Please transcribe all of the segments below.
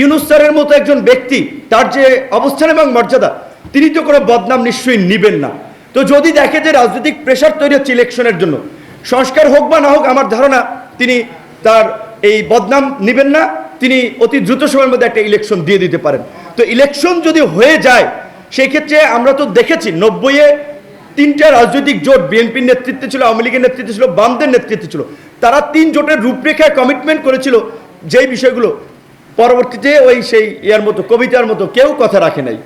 ইউনুস স্যারের মতো একজন ব্যক্তি, তার যে অবস্থান এবং মর্যাদা, তিনি তো কোনো বদনাম নিশ্চয়ই নিবেন না। তো যদি দেখে যে রাজনৈতিক প্রেশার তৈরি হচ্ছে ইলেকশনের জন্য, সংস্কার হোক বা না হোক, আমার ধারণা তিনি তার এই বদনাম নিবেন না, তিনি অতি দ্রুত সময়ের মধ্যে একটা ইলেকশন দিয়ে দিতে পারেন। তো ইলেকশন যদি হয়ে যায়, সেই ক্ষেত্রে আমরা তো দেখেছি, নব্বইয়ে তিনটা রাজনৈতিক জোট, বিএনপির নেতৃত্বে ছিল, আওয়ামী লীগের নেতৃত্বে ছিল, বামদের নেতৃত্বে ছিল, তারা তিন জোটের রূপরেখায় কমিটমেন্ট করেছিল, যেই বিষয়গুলো পরবর্তীতে ওই সেই ইয়ার মতো, কবিতার মতো কেউ কথা রাখে নাই।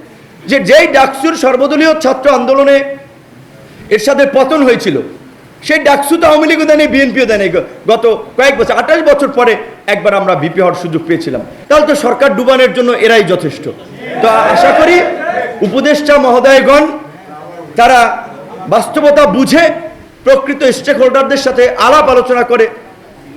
যে যেই ডাকসুর সর্বদলীয় ছাত্র আন্দোলনে এর সাথে পতন হয়েছিল, সেই ডাকসু তো আওয়ামী লীগও দেয়নি, বিএনপিও দেয়নি। গত কয়েক বছর, আঠাশ বছর পরে একবার আমরা বিপি হওয়ার সুযোগ পেয়েছিলাম। তাহলে তো সরকার ডুবানোর জন্য এরাই যথেষ্ট। তো আশা করি উপদেষ্টা মহোদয়গণ, তারা বাস্তবতা বুঝে প্রকৃত স্টেক হোল্ডারদের সাথে আলাপ আলোচনা করে,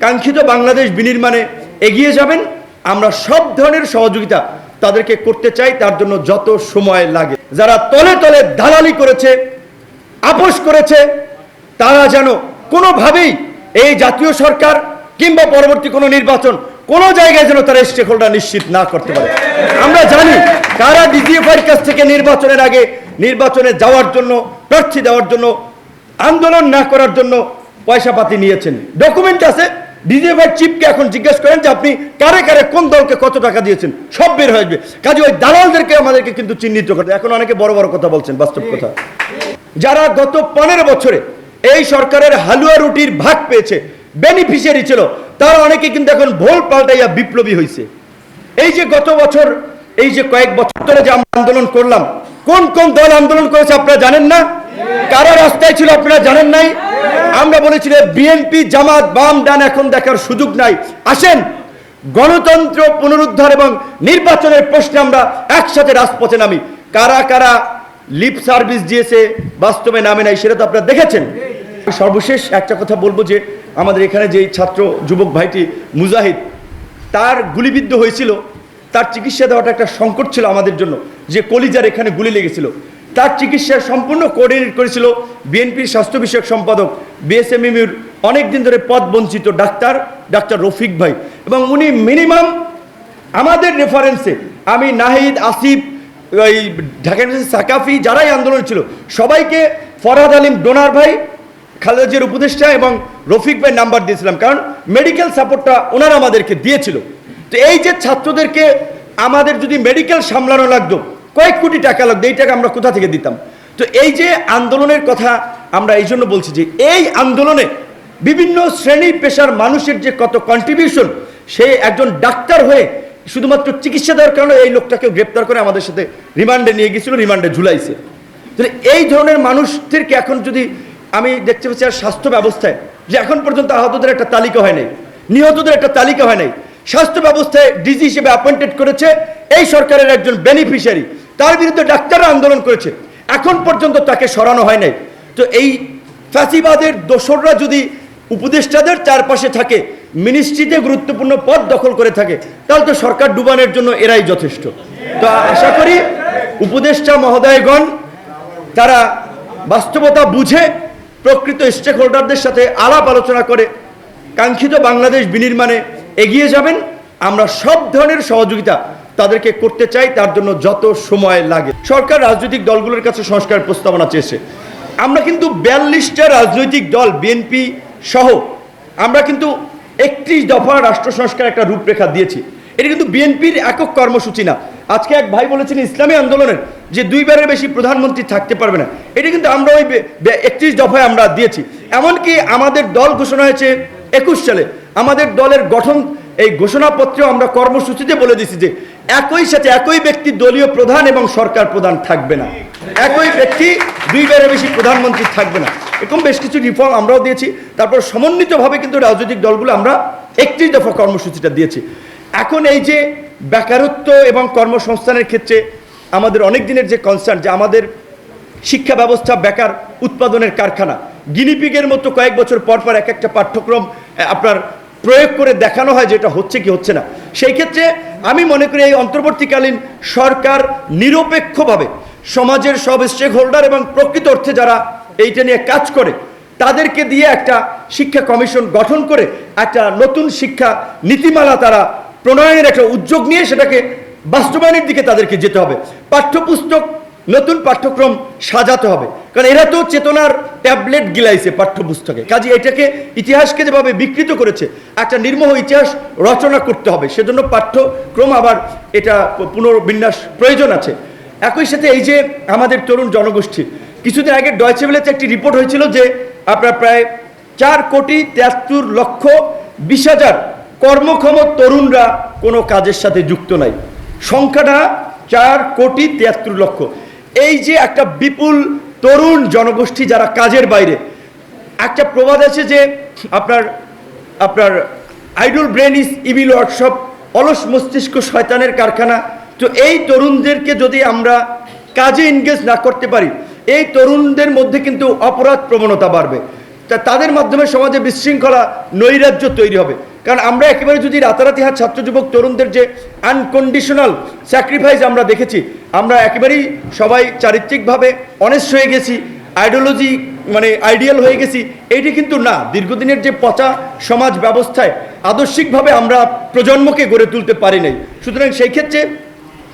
কাঙ্ক্ষিত বাংলাদেশ বিনির্মাণে এগিয়ে যাবেন। আমরা সব ধরনের সহযোগিতা তাদেরকে করতে চাই, তার জন্য যত সময় লাগে। যারা তলে তলে দালালি করেছে, আপোষ করেছে, তারা যেন কোনোভাবেই এই জাতীয় সরকার কিংবা পরবর্তী কোনো নির্বাচন কোনো জায়গায় যেন তারা স্টেক হোল্ডার নিশ্চিত না করতে পারে। আমরা জানি কারা ডিজিএফআইয়ের কাছ থেকে নির্বাচনের আগে নির্বাচনে যাওয়ার জন্য, প্রার্থী দেওয়ার জন্য, আন্দোলন না করার জন্য পয়সা পাতি নিয়েছেন। ডকুমেন্ট আছে ডিজিএফআই চিফকে এখন জিজ্ঞেস করেন যে আপনি কারে কারে কোন দলকে কত টাকা দিয়েছেন? সব বের হয়ে আসবে। কাজে ওই দালালদেরকে আমাদেরকে কিন্তু চিহ্নিত করতে। এখন অনেকে বড় বড় কথা বলছেন, বাস্তব কথা। যারা গত পনেরো বছরে এই সরকারের হালুয়া রুটির ভাগ পেয়েছে বেনিফিশিয়ারি ছিল, তারা অনেকে কিন্তু এখন ভোল পাল্টাইয়া বিপ্লবী হয়েছে এই যে গত বছর, এই যে কয়েক বছর ধরে যে আমরা আন্দোলন করলাম, কোন কোন দল আন্দোলন করেছে আপনারা জানেন না? কারা রাস্তায় ছিল আপনারা জানেন নাই? আমরা বলেছিলাম বিএনপি জামাত বাম ডান এখন দেখার সুযোগ নাই। আসেন, গণতন্ত্র পুনরুদ্ধার এবং নির্বাচনের প্রশ্নে আমরা একসাথে রাজপথে নামি। কারা কারা লিপ সার্ভিস দিয়েছে, বাস্তবে নামে নাই, সেটা তো আপনারা দেখেছেন। সর্বশেষ একটা কথা বলব যে, আমাদের এখানে যে ছাত্র যুবক ভাইটি মুজাহিদ, তার গুলিবিদ্ধ হয়েছিল। তার চিকিৎসা দেওয়াটা একটা সংকট ছিল আমাদের জন্য, যে কলিজার এখানে গুলি লেগেছিল। তার চিকিৎসা সম্পূর্ণ কোঅর্ডিনেট করেছিল বিএনপির স্বাস্থ্য বিষয়ক সম্পাদক বিএসএমইউর অনেক দিন ধরে পদ বঞ্চিত ডাক্তার ডাক্তার রফিক ভাই। এবং উনি মিনিমাম আমাদের রেফারেন্সে আমি নাহিদ, আসিফ, ওই ঢাকা সাকাফি যারাই আন্দোলন ছিল, সবাইকে ফরহাদ আলিম, ডোনার ভাই, খালেদাজের উপদেষ্টা এবং রফিক ভাই নাম্বার দিয়েছিলাম। কারণ মেডিকেল সাপোর্টটা ওনারা আমাদেরকে দিয়েছিল। তো এই যে ছাত্রদেরকে আমাদের যদি মেডিকেল সামলানো লাগতো কয়েক কোটি টাকা লাগতো এই টাকা আমরা কোথা থেকে দিতাম? তো এই যে আন্দোলনের কথা আমরা এই জন্য বলছি যে, এই আন্দোলনে বিভিন্ন শ্রেণি পেশার মানুষের যে কত কন্ট্রিবিউশন সে একজন ডাক্তার হয়ে শুধুমাত্র চিকিৎসা দেওয়ার কারণে এই লোকটাকে গ্রেপ্তার করে আমাদের সাথে রিমান্ডে নিয়ে গেছিল, রিমান্ডে ঝুলাইছে। তাহলে এই ধরনের মানুষদেরকে এখন যদি আমি দেখতে পাচ্ছি আর স্বাস্থ্য ব্যবস্থায়, যে এখন পর্যন্ত আহতদের একটা তালিকা হয় নাই, নিহতদের একটা তালিকা হয় নাই, স্বাস্থ্য ব্যবস্থায় ডিজি হিসেবে অ্যাপয়েন্টেড করেছে, এই সরকারের একজন বেনিফিশিয়ারি তার বিরুদ্ধে ডাক্তাররা আন্দোলন করেছে। এখন পর্যন্ত তাকে সরানো হয় নাই। তো এই ফ্যাসিবাদের দোসররা যদি উপদেষ্টাদের চারপাশে থাকে, মিনিস্ট্রিতে গুরুত্বপূর্ণ পদ দখল করে থাকে, তাহলে তো সরকার ডুবানোর জন্য এরাই যথেষ্ট। তো আশা করি উপদেষ্টা মহোদয়গণ, তারা বাস্তবতা বুঝে প্রকৃত স্টেক হোল্ডারদের সাথে আলাপ আলোচনা করে কাঙ্ক্ষিত বাংলাদেশ বিনির্মাণে এগিয়ে যাবেন। আমরা সব ধরনের সহযোগিতা তাদেরকে করতে চাই, তার জন্য যত সময় লাগে। সরকার রাজনৈতিক দলগুলোর কাছে সংস্কার প্রস্তাবনা চেয়েছে। আমরা কিন্তু বিয়াল্লিশটা রাজনৈতিক দল, বিএনপি সহ, আমরা কিন্তু একত্রিশ দফা রাষ্ট্র সংস্কার একটা রূপরেখা দিয়েছি। এটা কিন্তু বিএনপির একক কর্মসূচি না। আজকে এক ভাই বলেছেন, ইসলামী আন্দোলনের যে দুইবারের বেশি প্রধানমন্ত্রী থাকতে পারবে না। এটা কিন্তু আমরা ওই একত্রিশ দফায় আমরা দিয়েছি। এমনকি আমাদের দল ঘোষণা হয়েছে একুশ সালে। আমাদের দলের গঠন, এই ঘোষণাপত্রেও আমরা কর্মসূচিতে বলে দিছি যে একই সাথে একই ব্যক্তি দলীয় প্রধান এবং সরকার প্রধান থাকবে না। একই ব্যক্তি দুইবারের বেশি প্রধানমন্ত্রী থাকবে না। এরকম বেশ কিছু রিফর্ম আমরাও দিয়েছি। তারপর সমন্বিতভাবে কিন্তু রাজনৈতিক দলগুলো আমরা একত্রিশ দফা কর্মসূচিটা দিয়েছি। এখন এই যে বেকারত্ব এবং কর্মসংস্থানের ক্ষেত্রে আমাদের অনেক দিনের যে কনসার্ন যে আমাদের শিক্ষা ব্যবস্থা বেকার উৎপাদনের কারখানা গিনিপিগের মতো কয়েক বছর পর পর এক একটা পাঠ্যক্রম আপনার প্রয়োগ করে দেখানো হয় যেটা হচ্ছে কি হচ্ছে না। সেই ক্ষেত্রে আমি মনে করি এই অন্তর্বর্তীকালীন সরকার নিরপেক্ষভাবে সমাজের সব স্টেক হোল্ডার এবং প্রকৃত অর্থে যারা এইটা নিয়ে কাজ করে, তাদেরকে দিয়ে একটা শিক্ষা কমিশন গঠন করে একটা নতুন শিক্ষা নীতিমালা তারা প্রণয়নের একটা উদ্যোগ নিয়ে সেটাকে বাস্তবায়নের দিকে তাদেরকে যেতে হবে। পাঠ্যপুস্তক নতুন পাঠ্যক্রম সাজাতে হবে। কারণ এরা তো চেতনার ট্যাবলেট গিলাইছে পাঠ্যপুস্তকে। কাজে এটাকে ইতিহাসকে যেভাবে বিকৃত করেছে, একটা নির্মোহ ইতিহাস রচনা করতে হবে। সেজন্য পাঠ্যক্রম আবার এটা পুনর্বিন্যাস প্রয়োজন আছে। একই সাথে এই যে আমাদের তরুণ জনগোষ্ঠী, কিছুদিন আগে ডয়চেবেলেতে একটি রিপোর্ট হয়েছিল যে আপনার প্রায় চার কোটি তেয়াত্তর লক্ষ বিশ হাজার কর্মক্ষম তরুণরা কোনো কাজের সাথে যুক্ত নাই। সংখ্যাটা চার কোটি তিয়াত্তর লক্ষ। এই যে একটা বিপুল তরুণ জনগোষ্ঠী যারা কাজের বাইরে, একটা প্রবাদ আছে যে আপনার আপনার idle brain is evil workshop, অলস মস্তিষ্ক শয়তানের কারখানা। তো এই তরুণদেরকে যদি আমরা কাজে এনগেজ না করতে পারি, এই তরুণদের মধ্যে কিন্তু অপরাধ প্রবণতা বাড়বে। তা তাদের মাধ্যমে সমাজে বিশৃঙ্খলা, নৈরাজ্য তৈরি হবে। কারণ আমরা একেবারে যদি রাতারাতি হাত ছাত্র যুবক তরুণদের যে আনকন্ডিশনাল স্যাক্রিফাইস আমরা দেখেছি, আমরা একেবারেই সবাই চারিত্রিকভাবে অনেস্ট হয়ে গেছি আইডিওলজি মানে আইডিয়াল হয়ে গেছি, এইটি কিন্তু না। দীর্ঘদিনের যে পচা সমাজ ব্যবস্থায় আদর্শিকভাবে আমরা প্রজন্মকে গড়ে তুলতে পারি নাই। সুতরাং সেই ক্ষেত্রে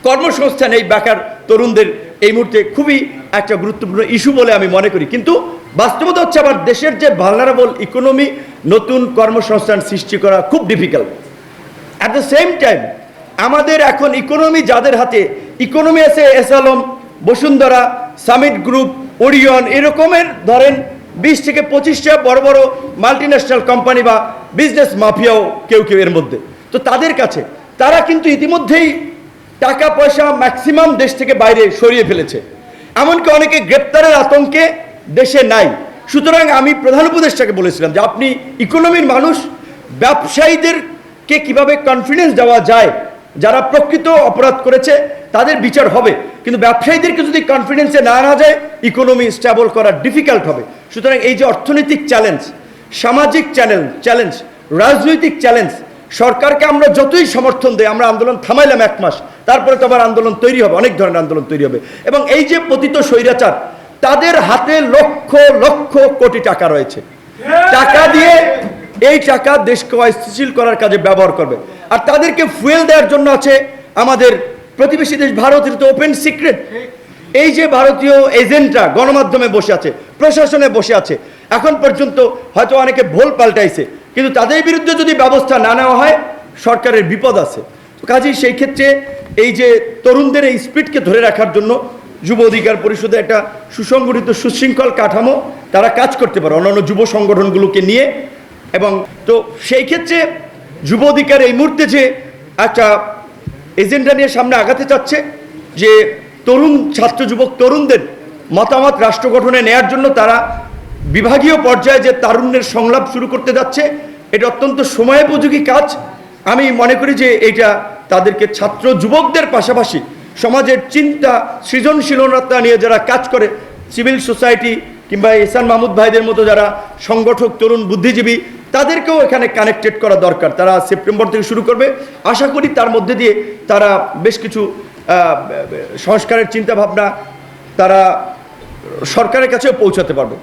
কর্মসংস্থান এই বেকার তরুণদের এই মুহূর্তে খুবই একটা গুরুত্বপূর্ণ ইস্যু বলে আমি মনে করি। কিন্তু বাস্তবতা হচ্ছে আবার দেশের যে ভালনারেবল ইকোনমি নতুন কর্মসংস্থান সৃষ্টি করা খুব difficult at the same time আমাদের এখন ইকোনমি যাদের হাতে ইকোনমি আছে S Alam, Bashundhara summit group Orion, এরকমের ধরেন বিশ থেকে পঁচিশটা বড় বড় মাল্টি ন্যাশনাল কোম্পানি বা বিজনেস মাফিয়াও কেউ কেউ এর মধ্যে। তো তাদের কাছে, তারা কিন্তু ইতিমধ্যেই টাকা পয়সা ম্যাক্সিমাম দেশ থেকে বাইরে সরিয়ে ফেলেছে। এমনকি অনেকে গ্রেপ্তারের আতঙ্কে দেশে নাই। সুতরাং আমি প্রধান উপদেষ্টাকে বলেছিলাম যে আপনি ইকোনমির মানুষ, ব্যবসায়ীদেরকে কীভাবে কনফিডেন্স দেওয়া যায়, যারা প্রকৃত অপরাধ করেছে, তাদের বিচার হবে। কিন্তু ব্যবসায়ীদেরকে যদি কনফিডেন্সে না আনা যায় ইকোনমি স্ট্যাবল করা ডিফিকাল্ট হবে। সুতরাং এই যে অর্থনৈতিক চ্যালেঞ্জ সামাজিক চ্যালেঞ্জ চ্যালেঞ্জ রাজনৈতিক চ্যালেঞ্জ সরকারকে আমরা যতই সমর্থন দেই, আমরা আন্দোলন থামাইলাম এক মাস, তারপরে তো আবার আন্দোলন তৈরি হবে, অনেক ধরনের আন্দোলন তৈরি হবে। এবং এই যে পতিত স্বৈরাচার তাদের হাতে লক্ষ লক্ষ কোটি টাকা রয়েছে। টাকা দিয়ে এই টাকা দেশকে অস্থিতিশীল করার কাজে ব্যবহার করবে। আর তাদেরকে ফুয়েল দেওয়ার জন্য আছে আমাদের প্রতিবেশী দেশ ভারতের তো ওপেন সিক্রেট এই যে ভারতীয় এজেন্টরা গণমাধ্যমে বসে আছে প্রশাসনে বসে আছে এখন পর্যন্ত হয়তো অনেকে ভুল পাল্টাইছে কিন্তু তাদের বিরুদ্ধে যদি ব্যবস্থা না নেওয়া হয় সরকারের বিপদ আছে। কাজেই সেই ক্ষেত্রে এই যে তরুণদের এই স্পিডকে ধরে রাখার জন্য যুব অধিকার পরিষদে একটা সুসংগঠিত সুশৃঙ্খল কাঠামো তারা কাজ করতে পারে, অন্যান্য যুব সংগঠনগুলোকে নিয়ে। এবং তো সেই ক্ষেত্রে যুব অধিকার এই মুহূর্তে যে একটা এজেন্ডা নিয়ে সামনে আগাতে চাচ্ছে, যে তরুণ ছাত্র যুবক তরুণদের মতামত রাষ্ট্র গঠনে নেয়ার জন্য তারা বিভাগীয় পর্যায়ে যে তারুণ্যের সংলাপ শুরু করতে যাচ্ছে, এটা অত্যন্ত সময়োপযোগী কাজ। আমি মনে করি যে এটা তাদেরকে ছাত্র যুবকদের পাশাপাশি সমাজের চিন্তা সৃজনশীলতা নিয়ে যারা কাজ করে সিভিল সোসাইটি কিংবা এসান মাহমুদ ভাইদের মতো যারা সংগঠক, তরুণ বুদ্ধিজীবী, তাদেরকেও এখানে কানেক্টেড করা দরকার। তারা সেপ্টেম্বর থেকে শুরু করবে। আশা করি তার মধ্যে দিয়ে তারা বেশ কিছু সংস্কারের চিন্তাভাবনা তারা সরকারের কাছেও পৌঁছাতে পারবে।